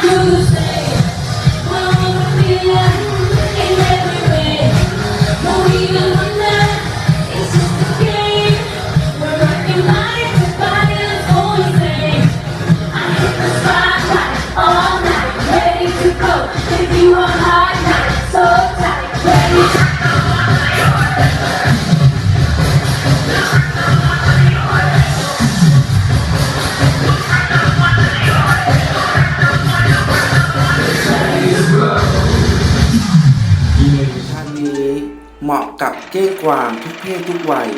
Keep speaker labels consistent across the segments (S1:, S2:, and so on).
S1: do the.
S2: กับเก้งกวางทุกเพศทุกวัย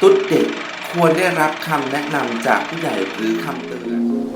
S2: ตุ๊ดเด็กควรได้รับคำแนะนำจากผู้ใหญ่หรือคำเตือน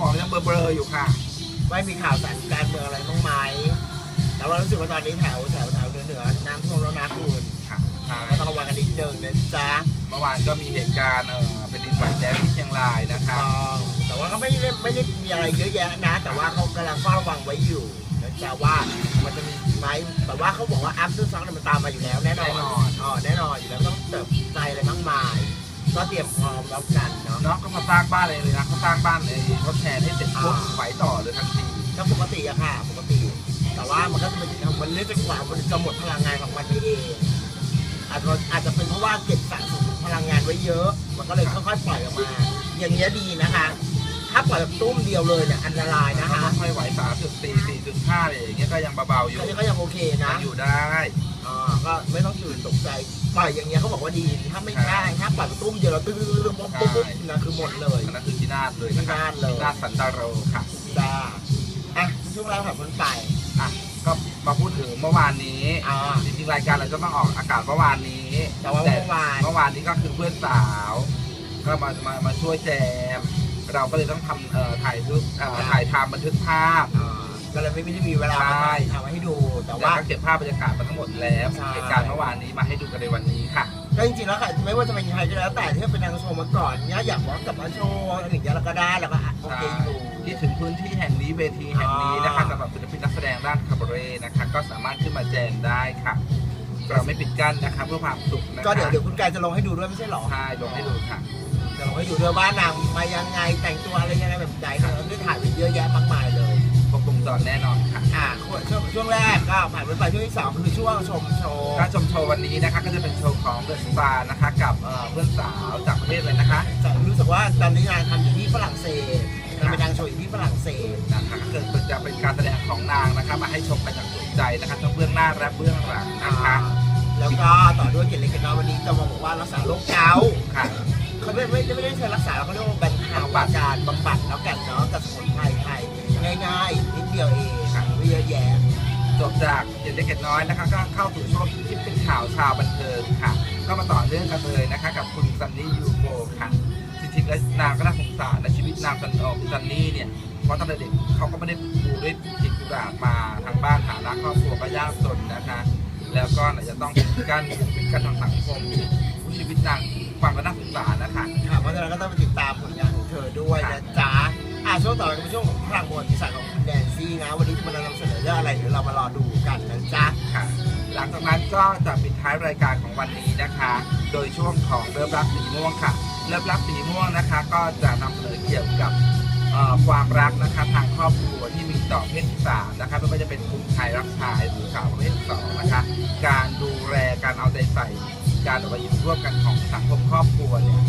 S3: มอง
S4: ยัง
S3: เบ
S4: ลอๆอยู่ค่ะ
S3: ไม่มีข่าวสารการเมืองอะไรบ้างไหมแต่ว่ารู้สึกว่าตอนนี้แถวแถวแถวเหนือเหนือน้ำท่วมแล้วนะคุณ
S4: ค่ะใช่
S3: ก็ต้องระวังกันนิดนึงนะจ๊ะ
S4: เมื่อวานก็มีเหตุการณ์เอ่อแผ่นดินไหวแดนที่เชียงรายนะคะ
S3: ต้องแต่ว่าก็ไม่ได้ไม่ได้มีอะไรเยอะแยะนะ แต่ว่าเขากำลังเฝ้าระวังไว้อยู่นะจ๊ะว่ามันจะมีไหมแต่ว่าเขาบอกว่า after shock เนี่ยมันตามมาอยู่แล้วแน่นอนอ๋อแน่นอนอยู่แล้วต้องเติบใจอะไรมากมาย ก็เตรียมพร้อมแล้วกันเนาะ
S4: น้องก็มาสร้างบ้านเลยเลยนะเขาสร้างบ้านเลยทดแทนให้เสร็จปุ๊บไหวต่อเลยทันที
S3: ก็ปกติอะค่ะปกติ แต่ว่ามันก็จะเป็นมันเนื่องจากว่ามันจะหมดพลังงานของมันไปเองอาจจะอาจจะเป็นเพราะว่าเก็บสะสมพลังงานไว้เยอะ มันก็เลยค่อยๆปล่อยออกมา อย่างเงี้ยดีนะคะ ถ้าปล่อยแบบตุ้มเดียวเลยเนี่ยอันตรายนะคะ
S4: ค่อยไหวสามจุดสี่สี่จุดห้าอะไรอย่างเงี้ยก็ยังเบาๆอยู่
S3: อันนี้ก็ยังโอเคนะ
S4: ยังอยู่ได้
S3: อ่าก็ไม่ต้องตื่นตกใจปล่อยอย่างเงี้ยเขาบอกว่าดี ถ้าไม่
S4: ใช่
S3: ได้ถ้าปล่อยแบบตุ้มเดียวแล้วตื้อๆปุ๊บปุ๊บปุ๊บนะคือหมดเลย
S4: อันนั้นคือที่นาดเลยนะคะ
S3: ที่นาดเลย
S4: ที่นาดสันตาโรค่ะ
S3: จ้าอะช่วงแรกผ่านพ้นไป
S4: อะ ก็มาพูดถึงเมื่อวานนี้
S3: อ่า
S4: จริงๆรายการเราจะต้องออกอากาศเมื่อวานนี้
S3: แต่ว่าเมื่อวาน
S4: เมื่อวานนี้ก็คือเพื่อนสาว ก็มามามาช่วยแจม เราก็เลยต้องทำเอ่อถ่ายรูปเอ่อถ่ายทำบันทึกภาพ
S3: อ่า ก็เลยไม่ได้มีเวลามา
S4: ใช่
S3: ทำให้ดูแต่
S4: แล้ว
S3: ว่า
S4: ก็เก็บภาพบรรยากาศมาทั้งหมดแล้ว
S3: ใช่
S4: เหตุการณ์เมื่อวานนี้มาให้ดูกันในวันนี้ค่ะ
S3: ก็จริงๆแล้วค่ะไม่ว่าจะเป็นใครก็แล้วแต่ที่เป็นนางโชว์มาก่อนเนี้ยอยากบอกกลับมาโชว์อะไรอย่างเงี้ยเราก็ได้เราก็อะโอเคอยู่
S4: ที่ถึงพื้นที่แห่งนี้เวทีแห่งนี้นะคะ
S3: อ่า
S4: สำหรับศิลปินนักแสดงด้านคาบาเร่นะคะ ก็สามารถขึ้นมาแจมได้ค่ะ เราไม่ปิดกั้นนะคะเพื่อความสุขนะคะ
S3: ก็เดี๋ยวเดี๋ยวคุณกายจะลงให้ดูด้วยไม่ใช่หรอ
S4: ใช่ลงให้ดูค่ะ
S3: จะลงให้ดูด้วยว่านางมายังไงแต่งตัวอะไรยังไงแบบไหนเราได้ถ่ายไปเยอะแยะมากมายเลย
S4: ครบวง จรแน่นอนค่ะ
S3: อ่าช่วงช่วงแรกก็ผ่านไปไปช่วงที่สองคือช่วงชมโชว์
S4: การชมโชว์วันนี้นะคะก็จะเป็นโชว์ของเดอะสตาร์นะคะกับเอ่อเพื่อนสาวจากประเทศเลยนะคะ
S3: จะรู้สึกว่าตอนนี้นางทำอยู่ที่ฝรั่งเศสนางเป็นนางโชว์อยู่ที่ฝรั่งเศส
S4: นะคะก็เกิดจะเป็นการแสดงของนางนะคะมาให้ชมกันอย่างจุใจนะคะทั้งเบื้องหน้าและเบื้องหลังนะคะ
S3: แล้วก็ต่อด้วยเกียรติเล็กเกียรติน้อยวันนี้จะมาบอกว่ารักษาโรคเกาต์
S4: ค่ะ
S3: เขาไม่ไม่ไม่ได้ใช้รักษาเราเขาเรียกว่าบรรเทาอาการบำบัดแล้วกันเนาะกับสมุนไพรไทย ง่ายๆนิดเดียวเองไม่เยอะแยะ
S4: จบจากเด็กเล็กเด็กน้อยนะคะ ก็เข้าสู่ช่วงที่เป็นข่าวชาวบันเทิงค่ะ ก็มาต่อเนื่องกันเลยนะคะ กับคุณซันนี่ยูโฟค่ะจริงๆแล้วนางก็น่าสงสารนะชีวิตนางซันออกซันนี่เนี่ยเพราะตอนเด็กเขาก็ไม่ได้ปูด้วยจิตกุหลามาทางบ้านฐานะครอบครัวก็ยากจนนะคะ แล้วก็ไหนจะต้องปิดกั้นปิดกั้นทางสังคมชีวิตนาง ฟังก็น่าสงสารนะคะ
S3: ค่ะเพราะฉะนั้นก็ต้องไปติดตามผลงานของเธอด้วยนะจ๊ะอะช่วงต่อไปก็เป็นช่วงของพลังประวัติศาสตร์ของคุณแดนซี่นะ วันนี้จะมานำเสนอเรื่องอะไรเดี๋ยวเรามารอดูกันนะจ๊ะ
S4: ค่ะ หลังงจากนั้นก็จะปิดท้ายรายการของวันนี้นะคะ โดยช่วงของเริ่มรักสีม่วงค่ะ เริ่มรักสีม่วงนะคะ ก็จะนำเสนอเกี่ยวกับเอ่อความรักนะคะทางครอบครัวที่มีต่อเพศที่สามนะคะไม่ว่าจะเป็นกลุ่มชายรักชายหรือสาวประเภทที่สองนะคะ การดูแลการเอาใจใส่ การออกมาอยู่ร่วมกันของสังคมครอบครัวเนี่ย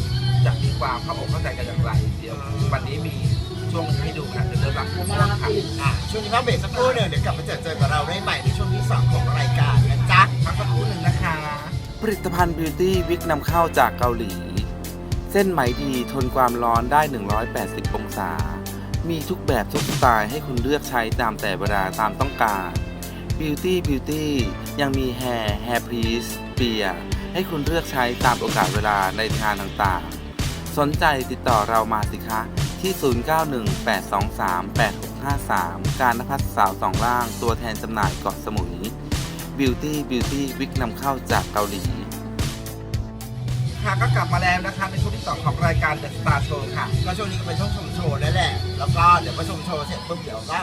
S4: จะมีความเข้าอกเข้าใจกันอย่างไรเดี๋ยววันนี้มีช่วงนี้ให้ดูนะเริ่มรักสีม่วงค่ะ
S3: อะช่วงนี้พักเบรกสักครู่หนึ่งเดี๋ยวกลับมาเจอเจอกับเราได้ใหม่ในช่วงที่สองของรายการนะจ๊ะ
S4: พักสักครู่หนึ่งนะคะ
S2: ผลิตภัณฑ์บิวตี้วิกนำเข้าจากเกาหลี เส้นไหมดีทนความร้อนได้ 180 องศา มีทุกแบบทุกสไตล์ให้คุณเลือกใช้ตามแต่เวลาตามต้องการ Beauty Beauty ยังมี Hair Hair Please เปีย ให้คุณเลือกใช้ตามโอกาสเวลาในงานต่างๆ สนใจติดต่อเรามาสิคะที่ 0918238653 การนภัสสาวสองล่างตัวแทนจำหน่ายเกาะสมุย Beauty Beauty วิกนำเข้าจากเกาหลี
S4: ค่ะก็กลับมาแล้วนะคะในช่วงที่สองของรายการ The Star Show ค่ะ
S3: ก็ช่วงนี้ก็เป็นช่วงชมโชว์นั่นแหละ แล้วก็เดี๋ยวพอชมโชว์เสร็จปุ๊บเดี๋ยวก็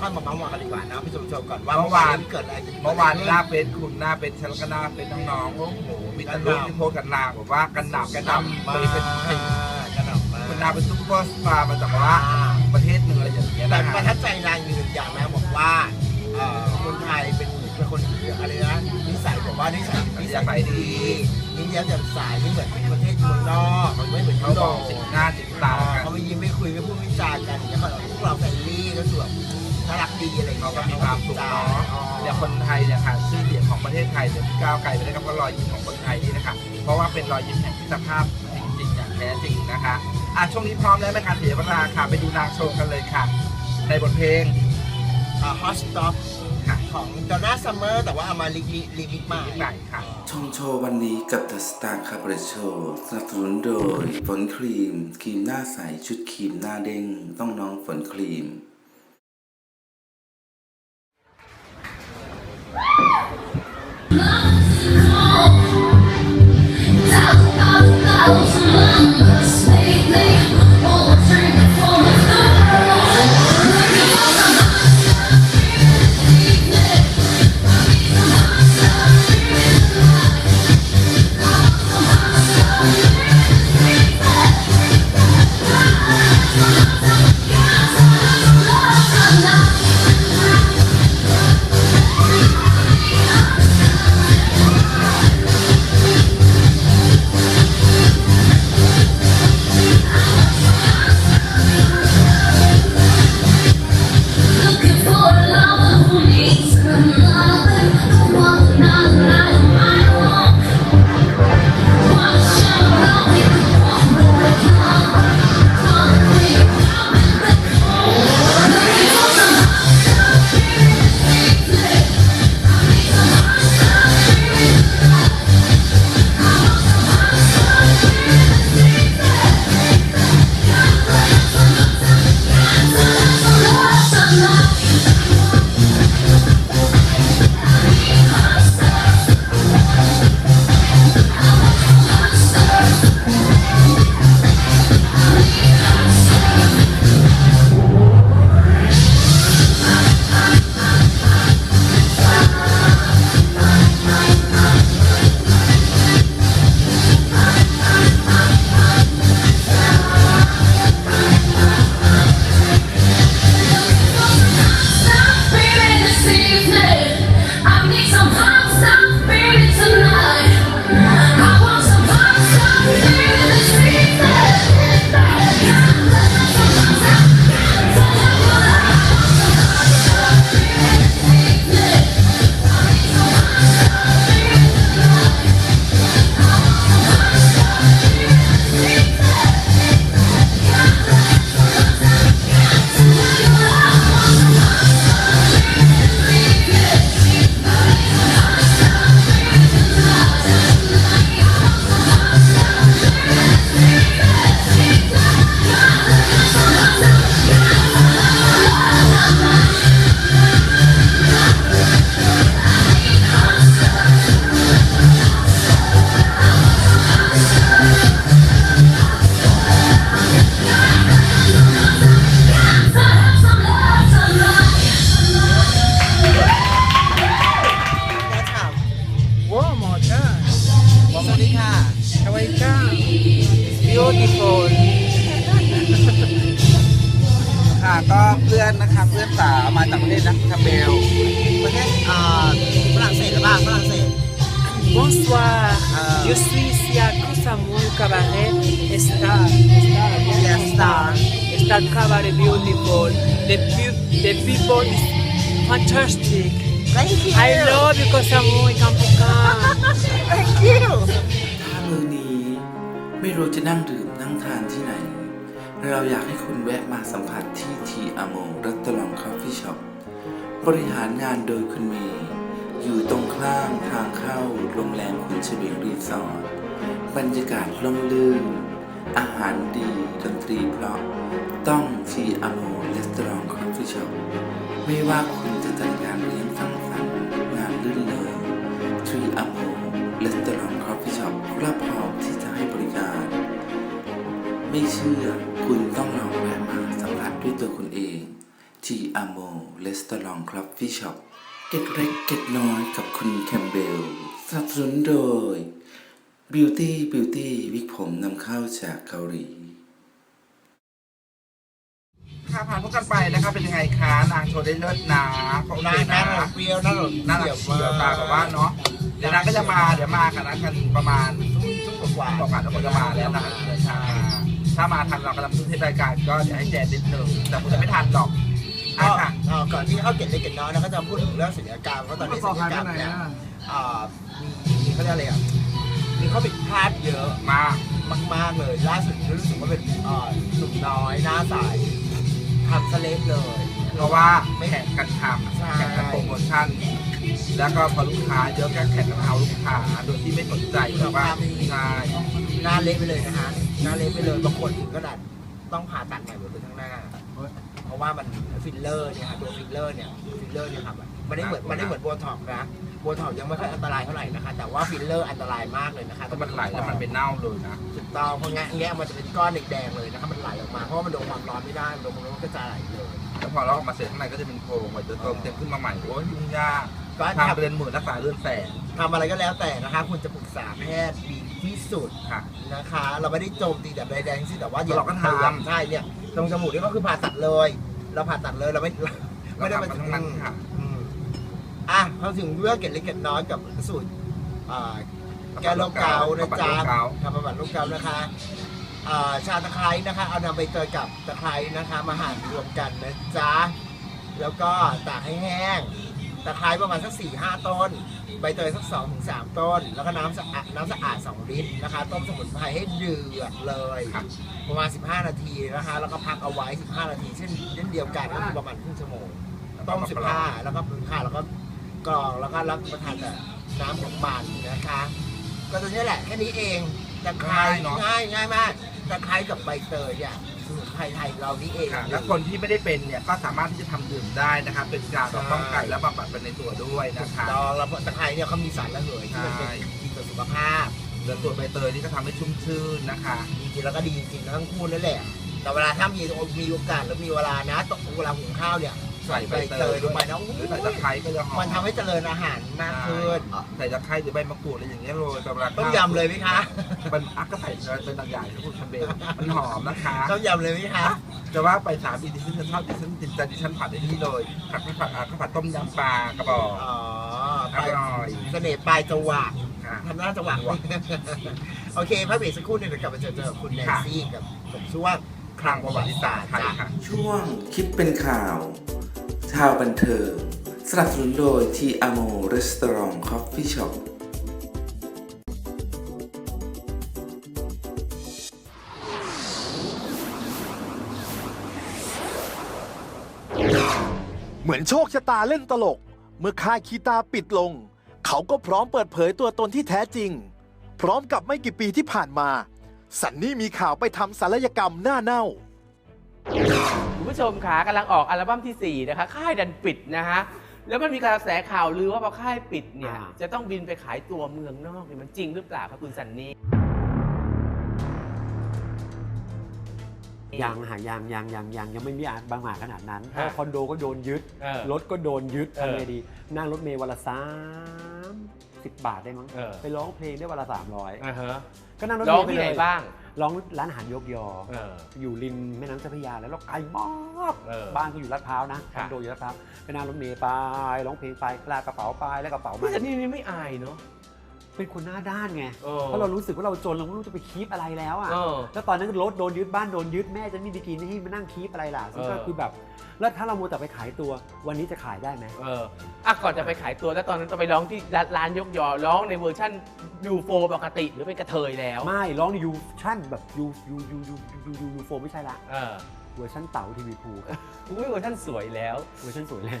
S3: ค่อยมาเมาส์มอยกันดีกว่านะไปชมโชว์ก่อนว่า
S4: เมื่อวาน
S3: เกิดอะไรขึ้
S4: เมื่อวานหน้าเป็นคุณหน้าเป็นฉันแล้วก็หน้าเป็นน้องๆโอ้โหมีแต่รูปที่โพสต์กันนางแบบว่ากันหนับกันดำ
S3: มา
S4: เลยเป็น
S3: กันหนับมา
S4: คุณนางเป็นซุปเปอร์สตาร์มาจากแบบว่าประเทศหนึ่งอะไรอย่างเงี้ย
S3: แต่
S4: นะ
S3: ประ
S4: คะ
S3: ทับใจนางอยู่หนึ่งอย่างนะบอกว่าเอ่อคนไทยเป็นเป็นคนอะไรนะนิสัยแบบว่านิสัยนิสัยดียิ้มแย้มแจ่มใสไม่เหมือนประเทศเมืองนอกมันไม่เหมือน
S4: เขา
S3: ยุโร
S4: บอก
S3: ป
S4: สิหน้าสิตากัน
S3: เขาไม่ยิ้มไม่คุยไม่พูดไม่จากันอย่างเงี้ยเขาพวกเราแฟรนลี่ก็คือแบบ น่ารักดีอะไรอย่าง
S4: เขา
S3: เงี้ย
S4: ก็มีความสุขเนาะเนี่ยคนไทยเนี่ยค่ะชื่อเสียงของประเทศไทยเนี่ยก้าวไกลไปได้กับรอยยิ้มของคนไทยนี่นะคะเพราะว่าเป็นรอยยิ้มแห่งมิตรภาพจริงๆอย่างแท้จริงนะคะอะช่วงนี้พร้อมแล้วไหมคะเสียเวลาค่ะ ไปดูนางโชว์กันเลยค่ะ ในบทเพลง
S3: ฮอตสต็อป
S4: ค่ะ
S3: ของดอนน่าซัมเมอร์แต่ว่าเอามารีมิรีมิกมา
S4: ไหนค่ะ
S2: ชมโชว์วันนี้กับ The Star c a b r e t Show สนับสนุนโดย ฝนครีม ครีมหน้าใส ชุดครีมหน้าเด้ง ต้องน้องฝนครีม
S5: fantastic.
S3: Thank you
S5: I love you Kosamui Kampukan.
S3: Thank you
S2: ถ้ามือนี้ไม่รู้จะนั่งดื่มนั่งทานที่ไหน เราอยากให้คุณแวะมาสัมผัสที่ทีอาโมรัตลองคอฟฟี่ช็อปบริหารงานโดยคุณเมย์อยู่ตรงข้างทางเข้าโรงแรมคุณเฉวียงรีสอร์ทบรรยากาศร่มรื่น อาหารดีดนตรีเพราะ ต้องทีอาโมรัตลองคอฟฟี่ช็อปไม่ว่าคุณ จัดงานเลี้ยงสังสรรค์งานลื่นเริงทรีอโมเลสเตอรองคอฟฟี่ช็อปรับพร้อมที่จะให้บริการ ไม่เชื่อคุณต้องลองแวะมาสัมผัสด้วยตัวคุณเองที่อโมเลสเตอรองคอฟฟี่ช็อปเก็ตเล็กเก็ตน้อยกับคุณแคมเบลสนับสนุนโดย Beauty Beauty วิกผมนำเข้าจากเกาหลี
S4: ค่ะผ่านพวกกันไปนะคะเป็นยังไงคะนางโชว์ได้เลิศนะเขา
S3: หน้า
S4: เลย
S3: หน้า
S4: นะ
S3: เปรี้ยวน้าหน
S4: น่ารักเฉียวตากับว่าเนาะเดี๋ยวนางก็จะมาเดี๋ยวมากันนะกันประมาณ
S3: ทุ่มกว่า
S4: บอกกันแล้วก็จะมาแล้วนะถ้ามาทันเรากำลังทุ่มเทรายการก็เดี๋ยวให้แจนนิดนึงแต่ผมจะไม่ทันหรอก
S3: ก็
S4: อะค่ะ
S3: เอ่อก่อนที่เข้าเก็บเล็กเก็บน้อยเราก็จะพูดถึงเรื่องศิลปกรรมเพราะตอนนี้ศิลปกรรมเนี่ยมีเขาเรียกอะไรอะมีข้อผิดพลาดเยอะ
S4: มาก
S3: มากๆเลย ล่าสุดรู้สึกว่าเป็นหนุ่มน้อยหน้าใส ทำสเลปเลย
S4: เพราะว่าไม่แข่งกันท
S3: ใช่ำ
S4: แข่งกันโปรโมชั่น แล้วก็พอลูกค้าเยอะก็แข่งกันเอาลูกค้าโดยที่ไม่สนใจแบบว่าใช่
S3: หน้าเละไปเลยนะฮะหน้าเละไปเลยบางคนถึงขนาดต้องผ่าตัดใหม่หมดเลยทั้งหน้า เพราะว่ามันฟิลเลอร์เนี่ยค่ะตัวฟิลเลอร์เนี่ยฟิลเลอร์เนี่ยครับมันไม่เหมือนมันไม่เหมือนโบท็อกซ์นะ โบท็อกซ์ยังไม่ค่อยอันตรายเท่าไหร่นะคะ แต่ว่าฟิลเลอร์อันตรายมากเลยนะคะ
S4: ถ้ามันไหลแล้วมันเป็นเน่าเลยนะ
S3: ถูกต้องเพราะงั้นแงะมันจะเป็นก้อนแดงๆเลยนะคะมันไหลออกมาเพราะว่ามันโดนความร้อนไม่ได้มันโดนความร้อนก็จะไหลเลย
S4: แล้วพอเราออกมาเสร็จข้างในก็จะเป็นโครงไว้จะเติมเต็มขึ้นมาใหม่โอ้ยยุ่งยาก
S3: ก็
S4: ทาง
S3: ทำ
S4: เรือนหมื่นรักษาเรือนแสน
S3: ทำอะไรก็แล้วแต่นะคะคุณจะปรึกษาแพทย์ดีที่สุด
S4: ค่ะ
S3: นะคะ เราไม่ได้โจมตีแต่ใดๆทั้งสิ้นแต่ว่าอย่า
S4: เราก็ทำ
S3: ตือนใช่เนี่ยตรงจมูกนี่ก็คือผ่าตัดเลย เราผ่าตัดเลยเราไม่ไม่ได้
S4: เราทำมันทั้งนั้นค่ะ
S3: อืมอะเขาถึงเรื่องเกล็ดเล็กเกล็ดน้อยกับสูตรอ่าแก้โรคเกาต์นะจ๊ะ
S4: บำบัดโรคเกาต์
S3: ทำบำบัดโรคเกาต์นะคะอ่าชาตะไคร้นะคะ เอานำใบเตยกับตะไคร้นะคะ มาหั่นรวมกันนะจ๊ะแล้วก็ตากให้แห้งตะไคร้ประมาณสักสี่ห้าต้น ใบเตยสักสองถึงสามต้น แล้วก็น้ำสะอาดน้ำสะอาดสองลิตรนะคะ ต้มสมุนไพรให้เดือดเลย
S4: ค่ะ
S3: ประมาณ15นาทีนะคะ แล้วก็พักเอาไว้15นาทีเช่นเช่นเดียวกันก็คือประมาณครึ่งชั่วโมงต้ม15แล้วก็ค่ะแล้วก็ กรองแล้วก็รับประทานแต่น้ำของมันนะคะ ก็ตัวนี้แหละแค่นี้เองตะไคร้
S4: ง่ายเนอะ
S3: ง่ายง่ายมากตะไคร้กับใบเตยเนี่ยสมุนไพรไทยเรานี่เอง
S4: ค่ะแล้วคนที่ไม่ได้เป็นเนี่ยก็สามารถที่จะทำดื่มได้นะคะเป็นการแบบป้องกันและบำบัดไปในตัวด้วยนะคะ
S3: ดองแล้วตะไคร้เนี่ยเขามีสารระเหยที่มันเป็น
S4: ใช่
S3: ดีต่อสุขภาพ
S4: แล้วตัวใบเตยนี่ก็ทำให้ชุ่มชื่นนะคะ
S3: จริงๆแล้วก็ดีจริงๆทั้งคู่นั่นแหละ แต่เวลาถ้ามีมีโอกาสหรือมีเวลานะตกเวลาหุงข้าวเนี่ย
S4: ใส่ใบเตย
S3: ลงไปนะ
S4: หรือใส่ตะไคร้ก็จะหอม
S3: มันทำให้เจริญอาหารมากขึ้น
S4: ใส่ตะไคร้หรือใบมะกรูดอะไรอย่างเงี้ยโรยไปเวลา
S3: ต้มยำเลยไหมคะ
S4: มันอักก็ใส่เป็นต่างอย่างที่พูดคันเบลมันหอมนะคะ
S3: ต้มยำเลยไหมคะ
S4: จะว่าไปสามปีดิฉันจะชอบดิฉันดิฉันดิฉันผัดไอ้นี่เลยผัดข้าวผัดอ่าข้าวผัดต้มยำปลากระบอก
S3: อ๋อ
S4: อร่อย
S3: เสน่ห์ปลายจังหวะ
S4: ค่ะ
S3: ทำหน้าจังหวะโอเคพักเบรกสักครู่หนึงเดี๋ยวกลับมาเจอเจอคุณแนนซี่กับผมช่วง
S4: คลังประวัติศาสตร์ไทยค่ะ
S2: ช่วงคิดเป็นข่าว ชาวบันเทิง สนับสนุนโดยทีอาโมรีสตอรองคอฟฟี่ช็อป
S6: เหมือนโชคชะตาเล่นตลก เมื่อค่ายคีตาปิดลง เขาก็พร้อมเปิดเผยตัวตนที่แท้จริง พร้อมกับไม่กี่ปีที่ผ่านมา สันนี่มีข่าวไปทำศัลยกรรมหน้าเน่า
S7: ผู้ชมขากำลังออกอัลบั้มทีสี่ 4 นะคะค่ายดันปิดนะฮะแล้วมันมีกระแสข่าวลือว่าพอค่ายปิดเนี่ยจะต้องบินไปขายตัวเมืองนอกเนี่ยมันจริงหรือเปล่าครับคุณสันนี่
S8: ยังหายังยังยังยังยังไม่มีอาจบางหมาขนาดนั้นเพราะ
S7: ฮะ
S8: คอนโดก็โดนยึด
S7: เออ
S8: รถก็โดนยึด
S7: เออ
S8: ทำไงดี นั่งรถเมล์วันละสาม10บาทได้มั้ง
S7: เออ
S8: ไปร้องเพลงได้วันละ300
S7: อ่าฮะ
S8: ก็นั่งรถ
S7: ร้อง
S8: เมล์ไป
S7: ที่
S8: เล
S7: ไหน
S8: ย
S7: บ้าง
S8: ร้องร้านอาหารยกยอ
S7: เออ
S8: อยู่ริมแม่น้ำเจ้าพระยาแล้วเราไกลมาก
S7: เออ
S8: บ้านก็อยู่ลาดพร้าวนะ
S7: ครั
S8: คอบนโดอยู่ลาดพร้าวไปนั่งรถเมล์ไปร้องเพลงไปลากกระเป๋าไปแล้วกระเป๋า
S7: พี่
S8: มา
S7: ซันนี่นี่ไม่อายเนาะ
S8: เป็นคนหน้าด้านไง
S7: เออ
S8: เพราะเรารู้สึกว่าเราจนเราไม่รู้จะไปคีปอะไรแล้วอะ
S7: เออ
S8: แล้วตอนนั้นรถโดนยึดบ้านโดนยึดแม่จะไม่มีกินให้มานั่งคีปอะไรล่ะ ซึ่งก็
S7: เออ
S8: คือแบบ แล้วถ้าเรามัวแต่ไปขายตัววันนี้จะขายได้ไหม
S7: เอออะก่อนจะไปขายตัวแล้วตอนนั้นต้องไปร้องที่ร้านยกยอร้องในเวอร์ชั่นยูโฟปกติหรือเป็นกระเทยแล้ว
S8: ไม่ร้องในยูชั่นแบบยูยูยูยูยูยูยูโฟไม่ใช่ละ
S7: เออ
S8: เวอร์ชันเต๋าทีวีพูครับ
S7: อุ้ยเวอร์ชั่นสวยแล้ว
S8: เวอร์ชันสวยเลย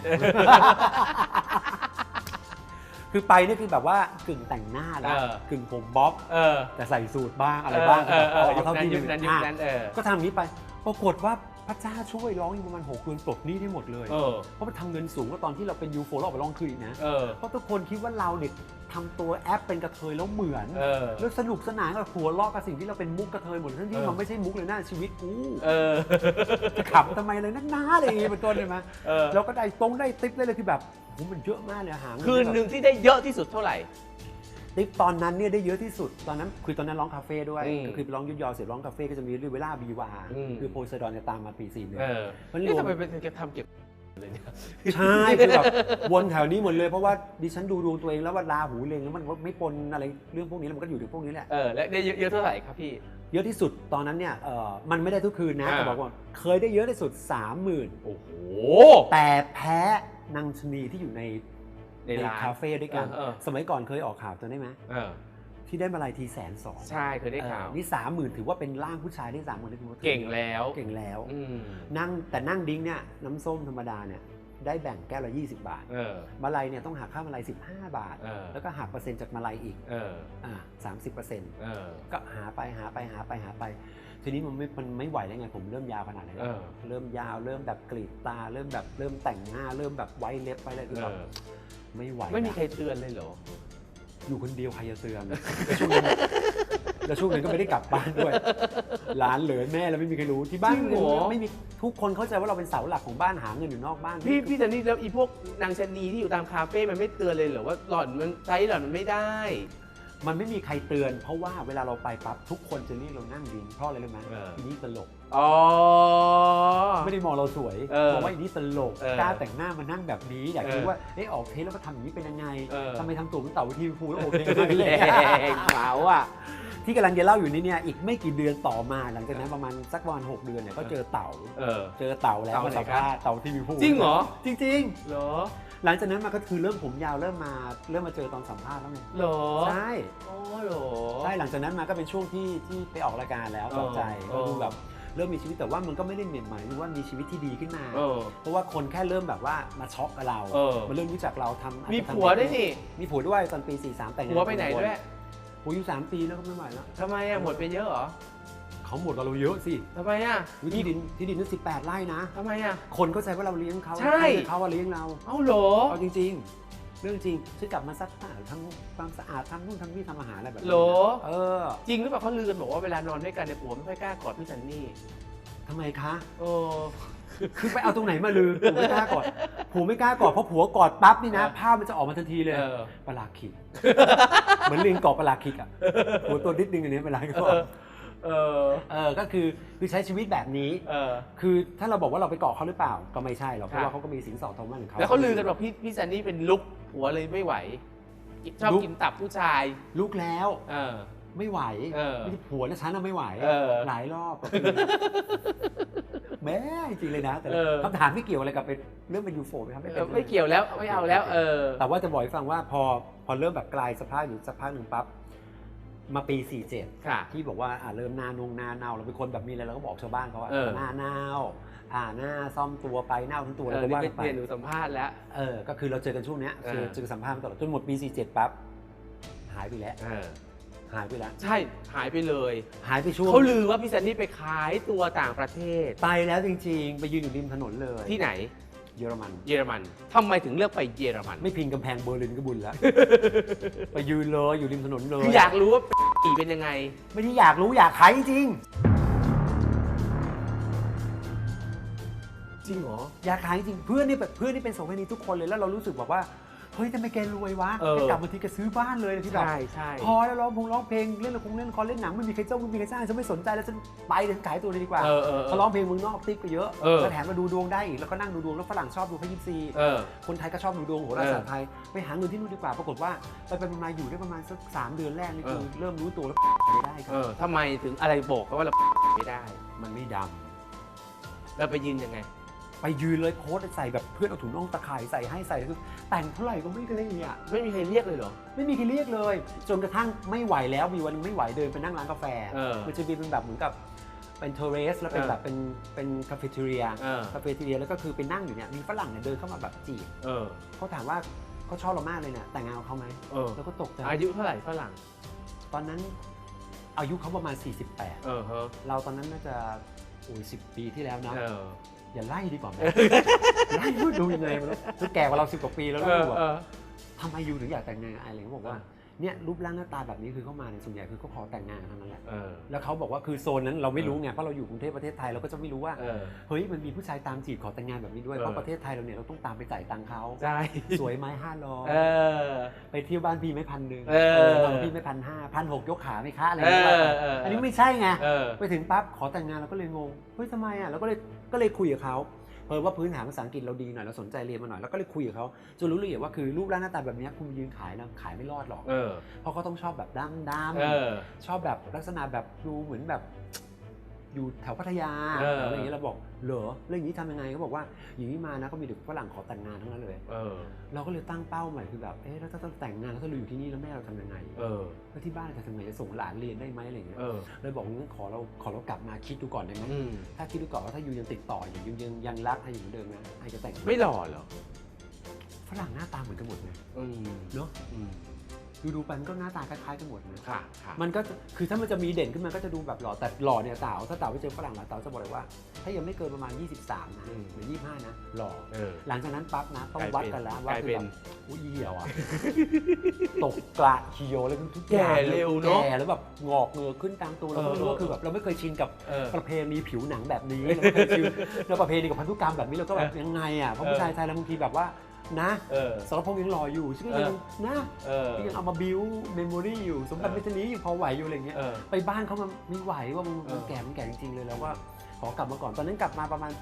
S8: คือไปนี่คือแบบว่ากึ่งแต่งหน้าแล้ว
S7: เออ
S8: กึ่งผมบ๊อบ
S7: เออ
S8: แต่ใส่สูตรบ้างอะไรบ้าง
S7: เออเออ
S8: เอา
S7: ยุค
S8: เท่า
S7: นั้น
S8: ที่
S7: ยุคนั้นยุค
S8: อะ
S7: นั้นเออ
S8: ก็ทำอย่างนี้ไปปรากฏว่า พระเจ้าช่วยร้องอยู่ประมาณหกเดือนปลดหนี้ได้หมดเลย
S7: เออ
S8: เพราะมันทำเงินสูงกว่าตอนที่เราเป็นยูโฟเราออกไปร้องคืนอีกนะ
S7: เออ
S8: เพราะทุกคนคิดว่าเราเนี่ยทำตัวแอปเป็นกระเทยแล้วเหมือน
S7: เออ
S8: แล้วสนุกสนานกับหัวเราะกับสิ่งที่เราเป็นมุกกระเทยหมดทั้งที่
S7: เออ
S8: มันไม่ใช่มุกเลยนะชีวิตกู
S7: เออ
S8: จะขำทำไมเลยนักหน้าอะไรอย่างงี้เป็นต้นเลยไหม
S7: เออ
S8: แล้วก็ได้ตรงได้ติ๊บได้เลยคือแบบโหมันเยอะมากเลยหาเงิ
S7: คืนหนึ่งที่ได้เยอะที่สุดเท่าไหร่
S8: ติ๊บตอนนั้นเนี่ยได้เยอะที่สุดตอนนั้นคือตอนนั้นร้องคาเฟ่ด้วย
S7: อืม
S8: ก็คือไปร้องยุยยอเสร็จร้องคาเฟ่ก็จะมีริเวล่าบีวา
S7: อืม
S8: คือโพไซดอนเนี่ยตามมาปีสี่หนึ่ง
S7: เออ
S8: มันร
S7: นี่
S8: วม
S7: ทำไมเป็นทำเก็บเลยเนี่ย
S8: ใช่คือแบบวนแถวนี้หมดเลยเพราะว่าดิฉันดูดวงตัวเองแล้วว่าราหูเลงแล้วมันไม่ปนอะไรเรื่องพวกนี้แล้วมันก็อยู่ถึงพวกนี้แหละ
S7: เออ และได้เยอะเท่าไหร่ครับพี่
S8: เยอะที่สุดตอนนั้นเนี่ยเออมันไม่ได้ทุกคืนนะ
S7: อ่า
S8: แต่บอกว่าเคยได้เยอะที่สุด 30,000
S7: โอ้โห
S8: แต่แพ้นางชนีที่อยู่ใน
S7: ในร้าน
S8: คาเฟ่ด้วยกัน
S7: เออเออ
S8: สมัยก่อนเคยออกข่าวจำได้ไหม
S7: เออ
S8: ที่ได้มาลายทีแสนสอง
S7: ใช่เคยได้ข่าว
S8: นี่สามหมื่นถือว่าเป็นร่างผู้ชายได้สามหมื่นถือว่า
S7: เก่งแล้ว
S8: เก่งแล้ว
S7: อืม
S8: นั่งแต่นั่งดิ้งเนี่ยน้ำส้มธรรมดาเนี่ย ได้แบ่งแก้วละ 20 บาท
S7: เออ
S8: มาลัยเนี่ยต้องหักค่ามาลัย 15 บาท
S7: เออ
S8: แล้วก็หักเปอร์เซ็นต์จากมาลัยอีก
S7: เออ
S8: อ่าสามสิบเปอร์เซ็นต์
S7: เออ
S8: ก็หาไปหาไปหาไปหาไป ทีนี้มันไม่มันไม่ไหวแล้วไงผมเริ่มยาวขนาดไหนแล้ว
S7: เออ
S8: เริ่มยาวเริ่มแบบกรีดตา เริ่มแบบเริ่มแต่งหน้า เริ่มแบบไว้เล็บไปเลยคือ
S7: เอ
S8: แบบ
S7: อ
S8: ไม่ไหว
S7: ไม่มี
S8: ละ
S7: ใครเตือนเลยเหรอ
S8: อยู่คนเดียวใครจะเตือนแล้วช่วงนั้น แล้วช่วงนั้นก็ไม่ได้กลับบ้านด้วย หลานเหลือแม่แล้วไม่มีใครรู้ที่บ้าน
S7: จริงเหรอ
S8: ไม่มีทุกคนเข้าใจว่าเราเป็นเสาหลักของบ้านหาเงินอยู่นอกบ้าน
S7: พี่พี่แต่นี่แล้วอีพวกนางชะนีที่อยู่ตามคาเฟ่มันไม่เตือนเลยเหรอว่าหล่อนมันใช้หล่อนมันไม่ได้
S8: มันไม่มีใครเตือน เพราะว่าเวลาเราไปปั๊บทุกคนจะเรียกเรานั่งดินเพราะอะไรรู้ไหม
S7: เออ
S8: อี นี่ตลก
S7: อ๋อ
S8: ไม่ได้มองเราสวย
S7: เออ
S8: มองว่าอีนี่ตลก
S7: เออ
S8: กล้าแต่งหน้ามานั่งแบบนี้ อยาก
S7: เออ
S8: รู้ว่าเอ๊ะออกเทปแล้วมาทำอย่างนี้เป็นยังไง
S7: เออ
S8: ทำไมทำตัวเป็นเต่าทีวีพูแล้วโอเค
S7: แรงเหมาอะ
S8: ที่กำลังจะเล่าอยู่นี่เนี่ยอีกไม่กี่เดือนต่อมาหลังจากนั้นประมาณสักประมาณหกเดือนเนี่ยก็เจอเต่า
S7: เออ
S8: เจอเต่าแล้ว
S7: เต่า
S8: มา
S7: ไหน
S8: สัม
S7: ครับ
S8: ภาษณ์เต่าทีวีพู
S7: จริงเหรอ
S8: จริง
S7: เหรอ
S8: ๆ หลังจากนั้นมาก็คือเริ่มผมยาวเริ่มมาเริ่มมาเจอตอนสัมภาษณ์แล้วไง
S7: เหรอ
S8: ใช่
S7: อ๋อเหรอ
S8: ใช่หลังจากนั้นมาก็เป็นช่วงที่ที่ไปออกรายการแล้วสนใจ
S7: เอ
S8: ก็
S7: อ
S8: ดูแบบเริ่มมีชีวิตแต่ว่ามันก็ไม่ได้เหม็นหมายถึงว่ามีชีวิตที่ดีขึ้นมา
S7: เออ
S8: เพราะว่าคนแค่เริ่มแบบว่ามาช็อกกับเรา
S7: เออ
S8: มาเริ่มรู้จักเราทำอาจจะ
S7: มี
S8: ทำ
S7: ผัวด้วยนี่
S8: มีผัวด้วยตอนปี 43 แต่งงาน
S7: ผัวไปไหนด้วย
S8: ผัวอยู่3ปีแล้วก็ไม่ไหวแล้ว
S7: ทำไมอะหมดไปเยอะเหรอ
S8: เขาหมดกับเราเยอะสิ
S7: ทำไมอะ
S8: อุ๊ยที่ดินที่ดินนั่น18ไร่นะ
S7: ทำไมอะ
S8: คนเข้าใจว่าเราเลี้ยงเขา
S7: ใช่
S8: แต่เขาว่าเลี้ยงเรา
S7: เอ้าเหรอ
S8: เอาจริง ๆ เรื่องจริงฉันกลับมาซักผ้าทำความสะอาดทำนู่นทำนี่ทำอาหารอะไรแบบนี้
S7: เหรอ
S8: เออ
S7: จริงหรือเปล่าเขาลือกันบอกว่าเวลานอนด้วยกันเนี่ยผัวไม่ค่อยกล้ากอดพี่ซันนี่
S8: ทำไมคะ
S7: โอ้
S8: คือไปเอาตรงไหนมาลือผัวไม่กล้ากอดผัวไม่กล้ากอดเพราะผัวกอดปั๊บนี่นะ
S7: เออ
S8: ภาพมันจะออกมาทันทีเลย
S7: เออ
S8: ปลาลาคิกเหมือนลิงเกาะปลาลาคิกอะหัวตัวนิดนึงอันนี้เวลาก็
S7: เออ เออ
S8: เออก็คือคือใช้ชีวิตแบบนี้
S7: เออ
S8: คือถ้าเราบอกว่าเราไปเกาะเขาหรือเปล่าก็ไม่ใช่หรอกเพ
S7: ครั
S8: ราะ
S7: บ
S8: ว่าเขาก็มีสินสอดทองมั่นของเขา
S7: แล้วเขาลือกันบอกพี่พี่ซันนี่เป็นลุกผัวเลยไม่ไหว ชอบ
S8: ลุก
S7: กินตับผู้ชาย
S8: ลุกแล้ว
S7: เออ
S8: ไม่ไหว
S7: เออ
S8: ไม่ใช่ผัวและฉันน่ะไม่ไหว
S7: เออ
S8: หลายรอบก็คือ แม่จริงเลยนะแต่
S7: เออ
S8: คำถามไม่เกี่ยวอะไรกับเป็นเรื่องเป็นยูโฟไหมครับ
S7: เอ
S8: ป็
S7: อนไม่เกี่ยวแล้วไม่เอาแล้ว เออ
S8: แต่ว่าจะบอกให้ฟังว่าพอพอเริ่มแบบกลายสภาพอยู่สักพักหนึ่งปั๊บมาปี 47
S7: ค่ะ
S8: ที่บอกว่าอ่าเริ่มหน้านงหน้าเน่าเราเป็นคนแบบมีอะไรเราก็บอกชาวบ้านเขาว่า
S7: เออ
S8: หน้าเน่าผ่าหน้าซ่อมตัวไปเน่าทั้งตัว
S7: เอ
S8: แล้ว
S7: อ
S8: ก็
S7: นี่
S8: ว่า
S7: ไป
S8: กันไป
S7: เรียนหนูสัมภาษณ์แล้ว
S8: เออ ก็คือเราเจอกันช่วงเนี้ย
S7: เออ
S8: เจอเจอสัมภาษณ์มาตลอดจนหมดปี 47 ปั๊บหายไปแล้ว
S7: เออ
S8: หายไปแล้ว
S7: ใช่หายไปเลย
S8: หายไปช่วง
S7: เขาลือว่าพี่ซันนี่ไปขายตัวต่างประเทศ
S8: ไปแล้วจริง ๆ ไปยืนอยู่ริมถนนเลย
S7: ที่ไหน
S8: เยอรมัน
S7: เยอรมันทำไมถึงเลือกไปเยอรมัน
S8: ไม่พิงกำแพงเบอร์ลินก็บุญแล้ว ไปยืนเลยอยู่ริมถนนเลย
S7: คืออยากรู้ว่าปีเป็นยังไง
S8: ไม่ได้อยากรู้อยากขายจริง
S7: จริงเหรอ
S8: อยากขายจริงเพื่อนนี่แบบเพื่อนนี่เป็นโสเภณีทุกคนเลยแล้วเรารู้สึกแบบว่า เฮ้ยทำไมแกรวยวะ
S7: เออ
S8: แกกลับมาทีแกซื้อบ้านเลยที่แบบ
S7: ใช่ใช่
S8: พอแล้วร้องพงร้องเพลงเล่นละครเล่นละครเล่นหนังไม่มีใครจ้างไม่มีใครจ้างฉันไม่สนใจแล้วฉันไปเลยขายตัวเลยดีกว่า
S7: เออเออเอ
S8: เขา
S7: อ
S8: ร้องเพลงเมืองนอกติ๊กไปเยอะ
S7: เออ
S8: แล้วแถมมาดูดวงได้อีกแล้วก็นั่งดูดวงแล้วฝรั่งชอบดูพยิปซี
S7: เออ
S8: คนไทยก็ชอบดูดวงโหรา
S7: เออ
S8: ศาสตร์ไทย ไปหาเงินที่นู่นดีกว่า ปรากฏว่าไปไปมาๆอยู่ได้ประมาณสักสามเดือนแรกนี่คือ
S7: เออ
S8: เริ่มรู้ตัวแล้วไม่ได้ค
S7: เอ
S8: รับ
S7: อทำไมถึงอะไรบอกเขาว่าเราไม่ได้
S8: มันไม่ด
S7: เราไปยืนยังไงำ
S8: ไปยืนเลยโพสต์ใส่แบบเพื่อนเอาถุงน่องตะข่ายใส่ให้ใส่คือแต่งเท่าไหร่ก็ไม่ได้อะ
S7: ไม่มีใครเรียกเลยเหรอ
S8: ไม่มีใครเรียกเลย จนกระทั่งไม่ไหวแล้วมีวันหนึงไม่ไหวเดินไปนั่งร้านกาแฟ
S7: เออ
S8: มันจะมีเป็นแบบเหมือนกับเป็นเทเรสแล้วเป็น
S7: เออ
S8: แบบเป็นเป็นคาเฟ่เทเรีย
S7: เออ
S8: คาเฟ่เทเรียแล้วก็คือไปนั่งอยู่เนี่ยมีฝรั่งเนี่ยเดินเข้ามาแบบจีบ
S7: เออ
S8: เขาถามว่าเขาชอบเรามากเลยเนี่ยแต่งงานกับเขาไหม
S7: เออ
S8: แล้วก็ตกใจ
S7: อายุเท่าไหร่ฝรั่ง
S8: ตอนนั้นอายุเขาประมาณ 48
S7: เออฮะ
S8: เราตอนนั้นน่าจะโอ้ยสิปีที่แล้วนะ
S7: เออ
S8: อย่าไล่ดีกว่าไหม ไล่พูดดูยังไงมาแล้วคือแก่กว่าเราสิบกว่าปีแล้ว
S7: เอ
S8: แล้ว
S7: อ
S8: แบบ
S7: เออ
S8: ทำไมยูถึงอยากแต่งงานกับไออะไรเขาบอกว่า เนี่ยรูปร่างหน้าตาแบบนี้คือเข้ามาเนี่ยส่วนใหญ่คือเขาขอแต่งงานกันทั้งนั้นแหละ
S7: เออ
S8: แล้วเขาบอกว่าคือโซนนั้นเราไม่รู้ไงเพราะเราอยู่กรุงเทพประเทศไทยเราก็จะไม่รู้ว่า
S7: เออ
S8: เฮ้ยมันมีผู้ชายตามจีบขอแต่งงานแบบนี้ด้วย
S7: เออ
S8: เพราะประเทศไทยเราเนี่ยเราต้องตามไปจ่ายตังค์เขา
S7: ใช่
S8: สวยไหมห้าร้อย
S7: เออ
S8: ไปเที่ยวบ้านพี่ไม่พันหนึ่ง
S7: เออ
S8: บ้านพี่ไม่พันห้าพันหกยกขาไหม่คะอะไรอย่างเงี้ย
S7: เออเออ
S8: อันนี้ไม่ใช่ไง
S7: เออ
S8: ไปถึงปั๊บขอแต่งงานเราก็เลยงงเฮ้ยทำไมอะเราก็เลยก็เลยคุยกับเขา เพราะว่าพื้นฐานภาษาอังกฤษเราดีหน่อยเราสนใจเรียนมาหน่อยแล้วก็เลยคุยกับเขาจนรู้ละเอียดว่าคือรูปร่างหน้าตาแบบเนี้ยคุณยืนขายนะขายไม่รอดหรอก
S7: เออ
S8: เพราะเขาต้องชอบแบบดำด
S7: เออำ
S8: ชอบแบบลักษณะแบบดูเหมือนแบบ อยู่แถวพัทยา
S7: เออ
S8: อะไรอย่างเงี้ยเราบอกเหรอเรื่องนี้ทำยังไงเขาบอกว่าอย่างนี้มานะก็มีเด็กฝรั่งขอแต่งงานทั้งนั้นเลย
S7: เออ
S8: เราก็เลยตั้งเป้าใหม่คือแบบเอ๊ะแล้วถ้าต้องแต่งงานแล้วถ้าเราอยู่ที่นี่แล้วแม่เราทำยังไง
S7: เออ
S8: แล้วที่บ้านเราจะทำยังไงจะส่งหลานเรียนได้ไหมอะไรอย่างเงี้ย
S7: เออ
S8: เลยบอกงั้นขอเราขอเรากลับมาคิดดูก่อนได้ไหม
S7: อืม
S8: ถ้าคิดดูก่อนว่าถ้ายูยังติดต่ออยู่ยูยังยังรักไออยู่เหมือนเดิมนะไอจะแต่ง
S7: ไม่หล่อเหรอ
S8: ฝรั่งหน้าตาเหมือนกันหมดเลย
S7: อืม
S8: เนาะ
S7: อืม
S8: ดูดูๆไปมันก็หน้าตาคล้ายๆกันหมดนะ
S7: ค่ะค่ะ
S8: มันก็จะคือถ้ามันจะมีเด่นขึ้นมาก็จะดูแบบหล่อแต่หล่อเนี่ยเต๋าถ้าเต๋าไปเจอฝรั่งหล่อเต๋าจะบอกเลยว่า ถ้ายังไม่เกินประมาณ 23 นะ
S7: อืม
S8: หรือ 25 นะหล่อ
S7: เออ
S8: หลังจากนั้นปั๊บนะ ต้อง
S7: กลาย
S8: วัด
S7: เป็น
S8: กันแล้ว
S7: ก
S8: ว่า
S7: ลาย
S8: คือ
S7: เป็น
S8: แบบอุ้ยเหี่ยวอะ ตกกระเขียวเลยทุกอย่าง
S7: แก่เร็วเนอะ
S8: แก่แล้วแบบงอกเงือกขึ้นตามตัวเราก็ไม่รู้ว่าคือแบบเราไม่เคยชินกับ
S7: เออ
S8: ประเพณีผิวหนังแบบนี้ เราไม่เคยชินแล้วประเพณีกับพันธุกรรมแบบนี้เราก็แบบ
S7: เออ
S8: ยังไงอะเพราะ
S7: เออ
S8: ผู้ชายไทยเราบางทีแบบว่า นะ
S7: เออ
S8: สารพงษ์ยังรออยู่ซึ่งก็ยัง
S7: เออ
S8: นะ
S7: เออ
S8: ก็ยังเอามาบิวเมมโมรีอยู่ สมบัติ
S7: เออ
S8: เมตานี้ยังพอไหวอยู่อะไรเงี้ย
S7: เออ
S8: ไปบ้านเขามันไม่ไหวว่ามัน
S7: เออ
S8: มันแก่มันแก่จริงๆเลยแล้วก็ขอกลับมาก่อนตอนนั้นกลับมาประมาณ